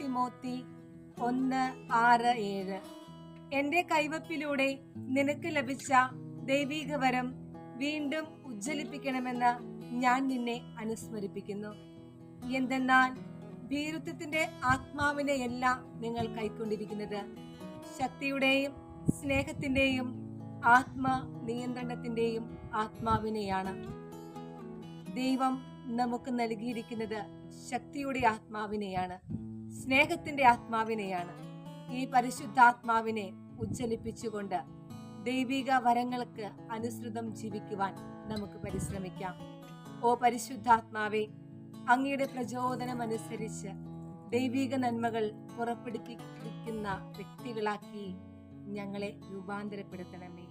Timothy ഒന്ന് ആറ് ഏഴ്. എന്റെ കൈവപ്പിലൂടെ നിനക്ക് ലഭിച്ച ദൈവീക വരം വീണ്ടും ഉജ്ജ്വലിപ്പിക്കണമെന്ന് ഞാൻ നിന്നെ അനുസ്മരിപ്പിക്കുന്നു. എന്തെന്നാൽ ഭീരുത്വത്തിന്റെ ആത്മാവിനെയല്ല നിങ്ങൾ കൈക്കൊണ്ടിരിക്കുന്നത്. ശക്തിയുടെയും സ്നേഹത്തിന്റെയും ആത്മ നിയന്ത്രണത്തിന്റെയും ആത്മാവിനെയാണ്. ദൈവം നമുക്ക് നൽകിയിരിക്കുന്നത് ശക്തിയുടെ ആത്മാവിനെയാണ്. സ്നേഹത്തിന്റെ ആത്മാവിനെയാണ്. ഈ പരിശുദ്ധാത്മാവിനെ ഉജ്ജ്വലിപ്പിച്ചുകൊണ്ട് ദൈവിക വരങ്ങൾക്ക് അനുസൃതം ജീവിക്കുവാൻ നമുക്ക് പരിശ്രമിക്കാം. ഓ പരിശുദ്ധാത്മാവെ അങ്ങയുടെ പ്രചോദനം അനുസരിച്ച് ദൈവിക നന്മകൾ പുറപ്പെടുപ്പിക്കുന്ന വ്യക്തികളാക്കി ഞങ്ങളെ രൂപാന്തരപ്പെടുത്തണമേ.